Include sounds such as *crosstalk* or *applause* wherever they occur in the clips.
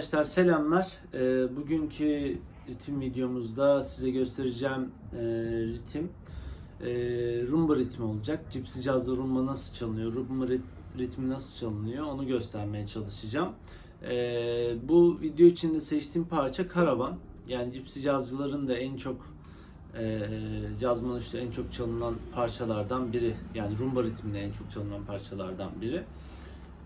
Arkadaşlar selamlar. Ee, bugünkü ritim videomuzda size göstereceğim e, ritim e, rumba ritmi olacak. Cipsi cazda rumba nasıl çalınıyor, rumba rit- ritmi nasıl çalınıyor onu göstermeye çalışacağım. Ee, bu video içinde seçtiğim parça karavan. Yani cipsi cazcıların da en çok e, caz manuşta en çok çalınan parçalardan biri. Yani rumba ritminde en çok çalınan parçalardan biri.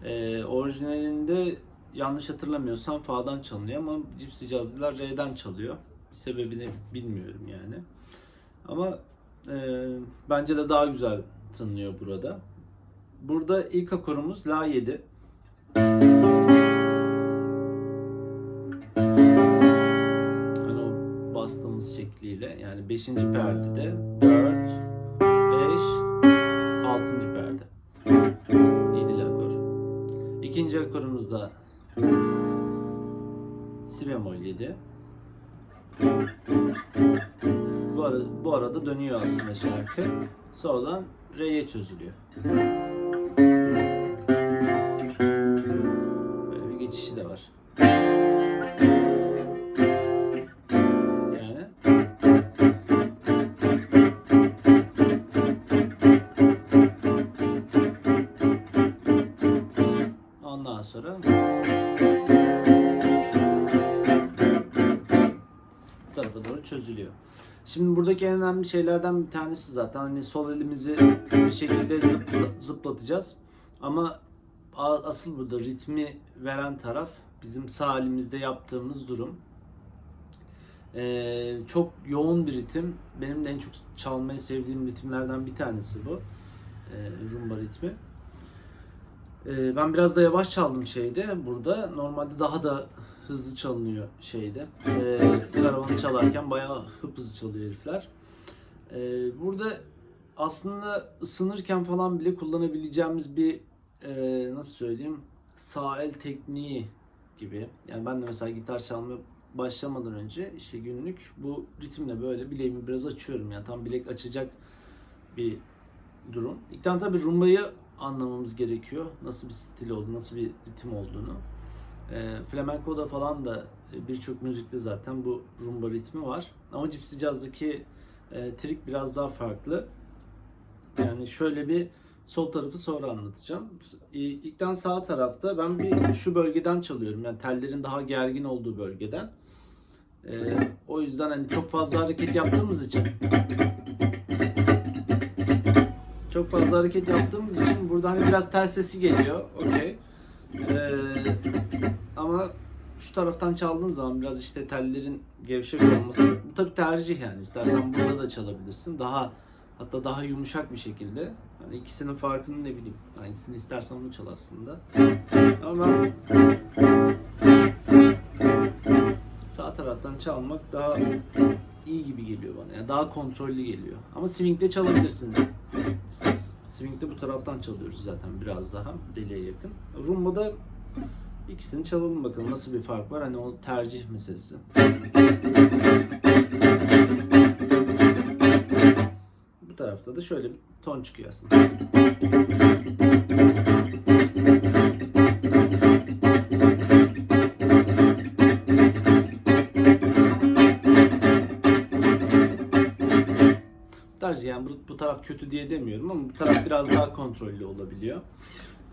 Ee, orijinalinde yanlış hatırlamıyorsam Fa'dan çalınıyor ama Cipsi Cazlılar Re'den çalıyor. Sebebini bilmiyorum yani. Ama e, bence de daha güzel tınlıyor burada. Burada ilk akorumuz La 7. Hani o bastığımız şekliyle yani 5. perdede 4 5 6. perde. 7'li akor. İkinci akorumuzda Si bemol 7. Bu, ara, bu arada dönüyor aslında şarkı. Sonradan Re'ye çözülüyor. Tarafa doğru çözülüyor. Şimdi buradaki en önemli şeylerden bir tanesi zaten hani sol elimizi bir şekilde zıpla- zıplatacağız. Ama asıl burada ritmi veren taraf bizim sağ elimizde yaptığımız durum. Ee, çok yoğun bir ritim. Benim de en çok çalmayı sevdiğim ritimlerden bir tanesi bu. Ee, rumba ritmi. Ee, ben biraz da yavaş çaldım şeyde. Burada normalde daha da hızlı çalınıyor şeyde. Ee, karavanı çalarken bayağı hızlı çalıyor herifler. Ee, burada aslında ısınırken falan bile kullanabileceğimiz bir e, nasıl söyleyeyim sağ el tekniği gibi. Yani ben de mesela gitar çalmaya başlamadan önce işte günlük bu ritimle böyle bileğimi biraz açıyorum. Yani tam bilek açacak bir durum. İlk tane tabii rumbayı anlamamız gerekiyor. Nasıl bir stil olduğunu, nasıl bir ritim olduğunu. E, flamenco'da falan da e, birçok müzikte zaten bu rumba ritmi var. Ama Gypsy Jazz'daki e, trik biraz daha farklı. Yani şöyle bir sol tarafı sonra anlatacağım. İlkten sağ tarafta ben bir şu bölgeden çalıyorum. Yani tellerin daha gergin olduğu bölgeden. E, o yüzden hani çok fazla hareket yaptığımız için çok fazla hareket yaptığımız için burada hani biraz tel sesi geliyor. Okey. Ama şu taraftan çaldığın zaman biraz işte tellerin gevşek olması. Bu tabi tercih yani. İstersen burada da çalabilirsin. Daha hatta daha yumuşak bir şekilde. Hani ikisinin farkını ne bileyim. Hangisini istersen onu çal aslında. Ama ben sağ taraftan çalmak daha iyi gibi geliyor bana. Yani daha kontrollü geliyor. Ama swing'de çalabilirsiniz. Swing'de bu taraftan çalıyoruz zaten biraz daha deliğe yakın. Rumba'da ikisini çalalım bakalım nasıl bir fark var. Hani o tercih meselesi. Bu tarafta da şöyle bir ton çıkıyor aslında. Yani bu, bu taraf kötü diye demiyorum ama bu taraf biraz daha kontrollü olabiliyor.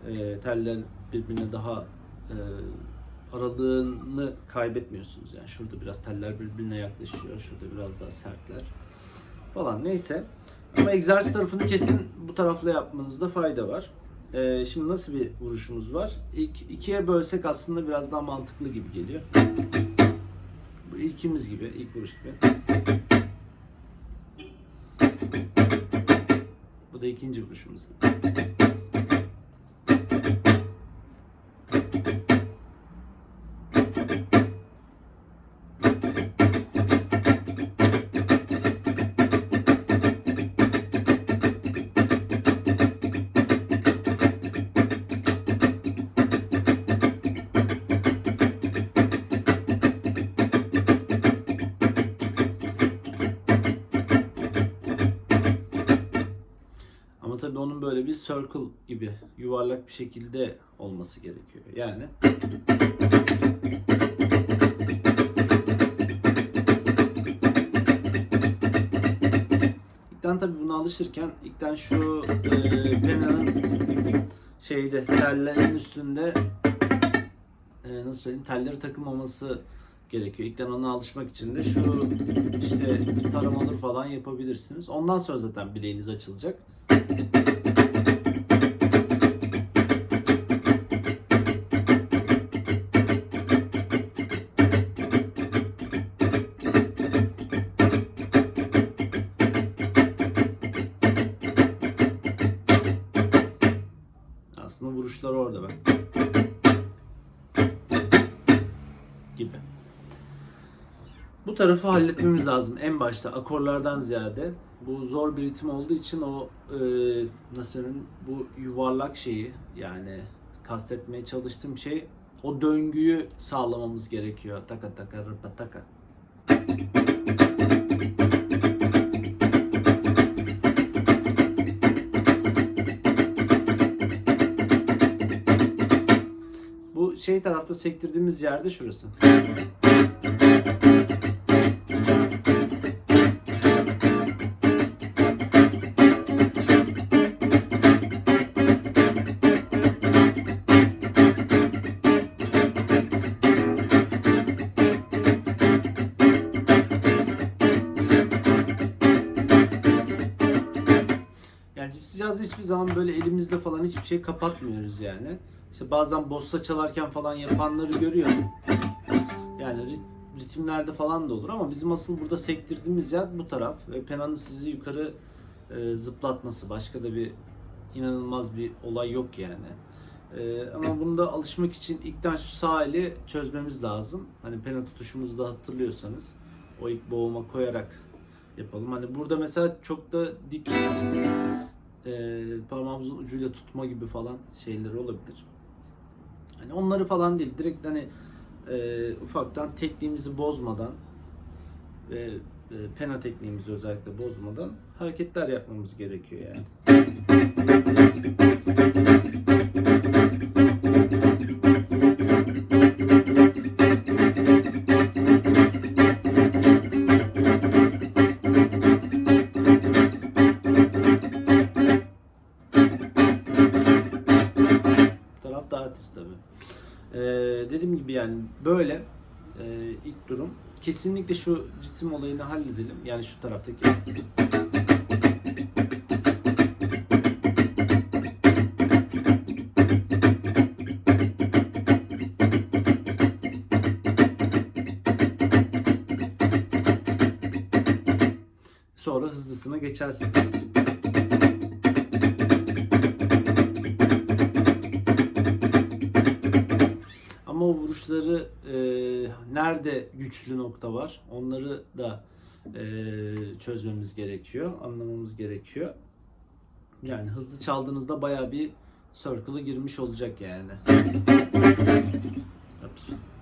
E, teller birbirine daha aralığını kaybetmiyorsunuz yani. Şurada biraz teller birbirine yaklaşıyor, şurada biraz daha sertler falan neyse. Ama egzersiz tarafını kesin bu tarafla yapmanızda fayda var. E, şimdi nasıl bir vuruşumuz var? İlk ikiye bölsek aslında biraz daha mantıklı gibi geliyor. Bu ilkimiz gibi, ilk vuruş gibi. Bu da ikinci vuruşumuz gibi. Böyle bir circle gibi yuvarlak bir şekilde olması gerekiyor. Yani İlkten tabii buna alışırken ilkten şu e, şeyde tellerin üstünde e, nasıl söyleyeyim telleri takılmaması gerekiyor. İlkten ona alışmak için de şu işte taramaları falan yapabilirsiniz. Ondan sonra zaten bileğiniz açılacak. Gibi. Bu tarafı halletmemiz lazım en başta akorlardan ziyade. Bu zor bir ritim olduğu için o e, nasıl söyleyeyim bu yuvarlak şeyi yani kastetmeye çalıştığım şey o döngüyü sağlamamız gerekiyor. Taka taka rıpa taka. Şey tarafta sektirdiğimiz yerde şurası. Cihazı hiçbir zaman böyle elimizle falan hiçbir şey kapatmıyoruz yani. İşte bazen bossa çalarken falan yapanları görüyorum. Yani rit- ritimlerde falan da olur ama bizim asıl burada sektirdiğimiz yer bu taraf. Ve penanın sizi yukarı e, zıplatması. Başka da bir inanılmaz bir olay yok yani. E, ama bunda alışmak için ilkten şu sağ eli çözmemiz lazım. Hani pena tutuşumuzu da hatırlıyorsanız o ilk boğuma koyarak yapalım. Hani burada mesela çok da dik e, parmağımızın ucuyla tutma gibi falan şeyler olabilir. Hani onları falan değil. Direkt hani e, ufaktan tekniğimizi bozmadan ve e, pena tekniğimizi özellikle bozmadan hareketler yapmamız gerekiyor yani. Yani böyle e, ilk durum. Kesinlikle şu ritim olayını halledelim. Yani şu taraftaki. Sonra hızlısına geçersin. Vuruşları e, nerede güçlü nokta var onları da e, çözmemiz gerekiyor, anlamamız gerekiyor. Yani hızlı çaldığınızda bayağı bir circle'a girmiş olacak yani. Ups. *laughs*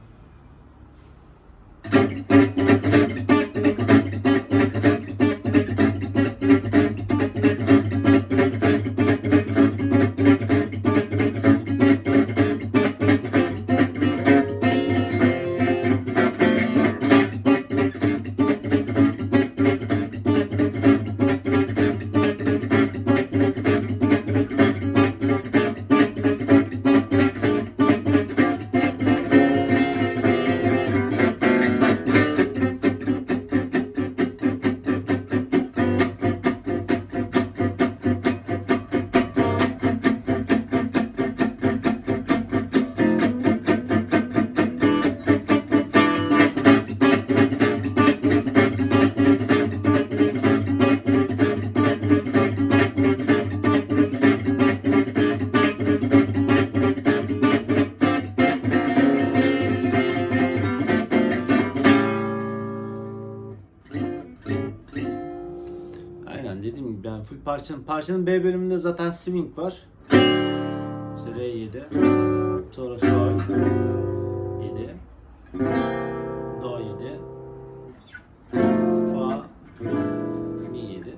parçanın. Parçanın B bölümünde zaten swing var. İşte R7 sonra sol 7 Do 7 Fa Mi 7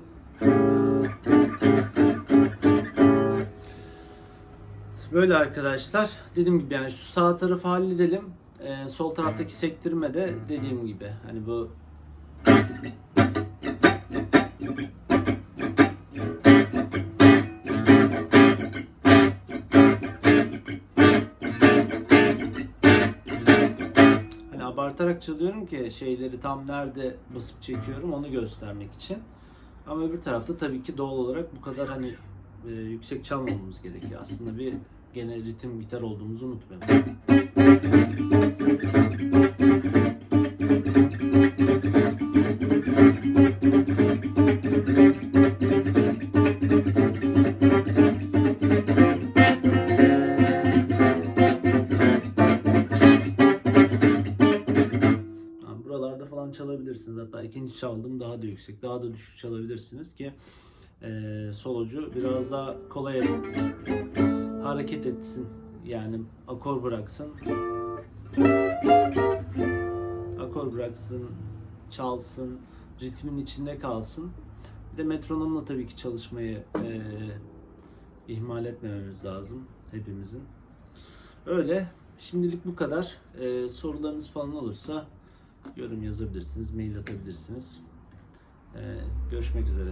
Böyle arkadaşlar. Dediğim gibi yani şu sağ tarafı halledelim. e, sol taraftaki sektirme de dediğim gibi. Hani bu Abartarak çalıyorum ki şeyleri tam nerede basıp çekiyorum onu göstermek için. Ama öbür tarafta tabii ki doğal olarak bu kadar hani e, yüksek çalmamamız gerekiyor. Aslında bir gene ritim gitar olduğumuzu unutmayalım. Yüksek, daha da düşük çalabilirsiniz ki e, solocu biraz daha kolay et- hareket etsin. Yani akor bıraksın. Akor bıraksın, çalsın, ritmin içinde kalsın. Bir de metronomla tabii ki çalışmayı e, ihmal etmememiz lazım hepimizin. Öyle. Şimdilik bu kadar. E, sorularınız falan olursa yorum yazabilirsiniz, mail atabilirsiniz. E, görüşmek üzere.